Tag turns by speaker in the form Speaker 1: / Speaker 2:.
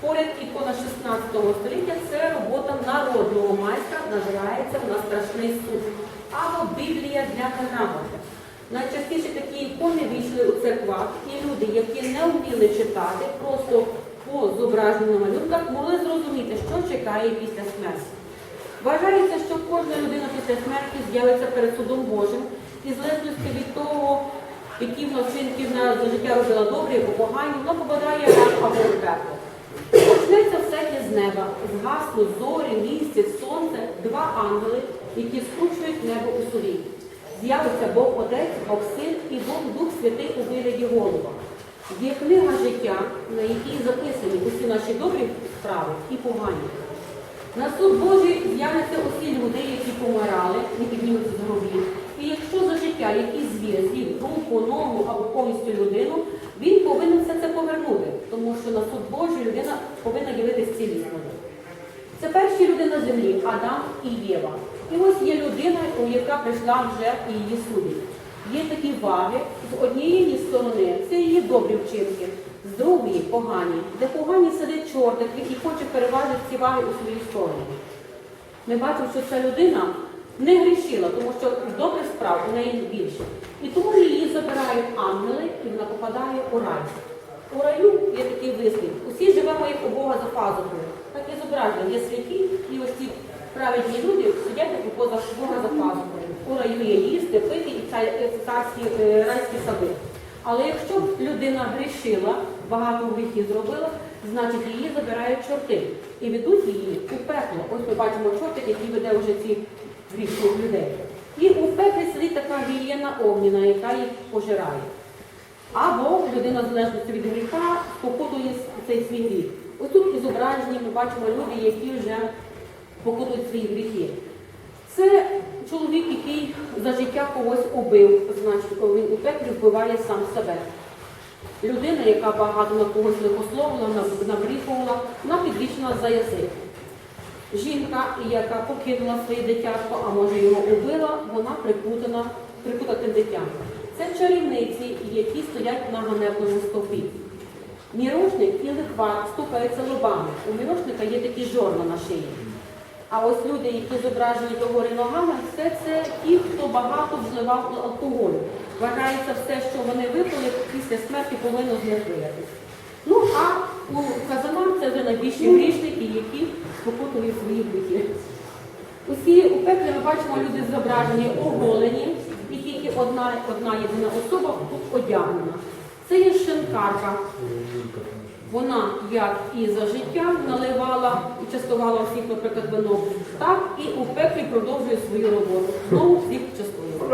Speaker 1: поряд ікона 16 століття це робота народного майстра, називається вона Страшний суд. Або Біблія для грамоти. Найчастіше такі ікони війшли у церквах, і люди, які не вміли читати, просто по зображенню на малюнках могли зрозуміти, що чекає після смерті. Вважається, що кожна людина після смерті з'явиться перед судом Божим і залежності від того, які вона вчинки вона за життя робила добрі або погані, вона попадає в або в пекло. З неба, згаснуть зорі, місяць, сонце, два ангели, які скручують небо у сові. З'явиться Бог Отець, Бог Син і Бог Дух Святий у вигляді голова. Є книга життя, на якій записані усі наші добрі справи і погані. На суд Божий з'являться усі люди, які помирали, не піднімуться з гробів. І якщо за життя якийсь з'їв руку, ногу або повністю людину, він повинен все це повернути, тому що на суд Божий людина повинна явитися цілісною. Це перші люди на землі Адам і Єва. І ось є людина, яка прийшла вже і її судить. Є такі ваги з однієї сторони, це її добрі вчинки, з другої погані, де погані сидить чортик і хоче переважити ці ваги у свою сторону. Ми бачимо, що ця людина не грішила, тому що справ неї більше. І тому її забирають ангели, і вона попадає у рай. У раю є такий вислів. Усі живемо як у Бога за пазухою. Так і зображено. Є святі, і ось ці праведні люди сидять як у Бога за пазухою. У раю є їсти, пити і царські е, райські сади. Але якщо людина грішила, багато гріхів зробила, значить її забирають чорти і ведуть її у пекло. Ось ми бачимо чортик, який веде вже ці грішних людей. І у пеклі сидить така гієна огняна, яка їх пожирає. Або людина залежності від гріха покутує цей свій гріх. Ось тут і зображені ми бачимо люди, які вже покутують свої гріхи. Це чоловік, який за життя когось убив, значить, коли він у пеклі вбиває сам себе. Людина, яка багато на когось лихословила, набріхувала, вона підвішена за язик. Жінка, яка покинула своє дитятко, а може його убила, вона припутана, припутатим дитям. Це чарівниці, які стоять на ганебному стовпі. Мірошник і лихвар стукаються лобами. У мірошника є такі жорна на шиї. А ось люди, які зображені догори ногами, все це ті, хто багато вживав алкоголю. Вважається все, що вони випили, після смерті повинно з. Ну, а у казанах це вже найбільші грішники, які спокутують свої гріхи. Усі у пеклі ми бачимо зображені оголені, і тільки одна, одна єдина особа одягнена. Це є шинкарка. Вона як і за життя наливала і частувала всіх, наприклад, вином, так і у пеклі продовжує свою роботу. Знову всіх частує.